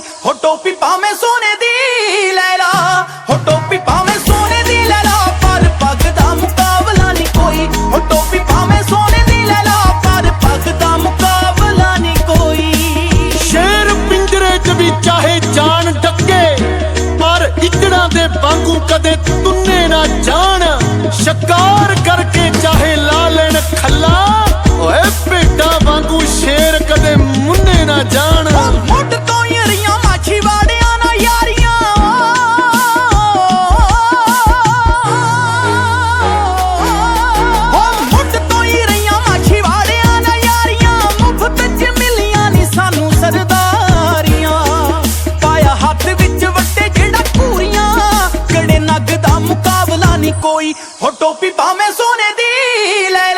ਟੋਪੀ ਭਾਵੇਂ ਸੋਨੇ ਦੀ ਲੈ ਲਾ, ਹੋ ਟੋਪੀ ਭਾਵੇਂ ਸੋਨੇ ਦੀ ਲੈ ਲਾ, ਪਰ ਪੱਗ ਦਾ ਮੁਕਾਬਲਾ ਨਹੀਂ ਕੋਈ। ਹੋ ਟੋਪੀ ਭਾਵੇਂ ਸੋਨੇ ਦੀ ਲੈ ਲਾ, ਪਰ ਪੱਗ ਦਾ ਮੁਕਾਬਲਾ ਨਹੀਂ ਕੋਈ। ਸ਼ੇਰ ਪਿੰਜਰੇ 'ਚ ਵੀ ਚਾਹੇ ਜਾਨ ਡੱਕੇ, ਪਰ ਇਕੜਾਂ ਦੇ ਵਾਂਗੂ ਕਦੇ ਤੁੰਨੇ ਨਾ ਜਾਣ। ਸ਼ਿਕਾਰ ਕਰਕੇ ਚਾਹੇ ਲਾ ਲੈਣ ਖੱਲਾ, ਓਏ ਭੇਡਾਂ ਵਾਂਗੂ ਸ਼ੇਰ ਕਦੇ ਮੁੰਨੇ ਨਾ ਜਾਣ। ਅੱਗ ਦਾ ਮੁਕਾਬਲਾ ਨਹੀਂ ਕੋਈ। ਹੋ ਟੋਪੀ ਭਾਵੇਂ ਸੋਨੇ ਦੀ ਲੈ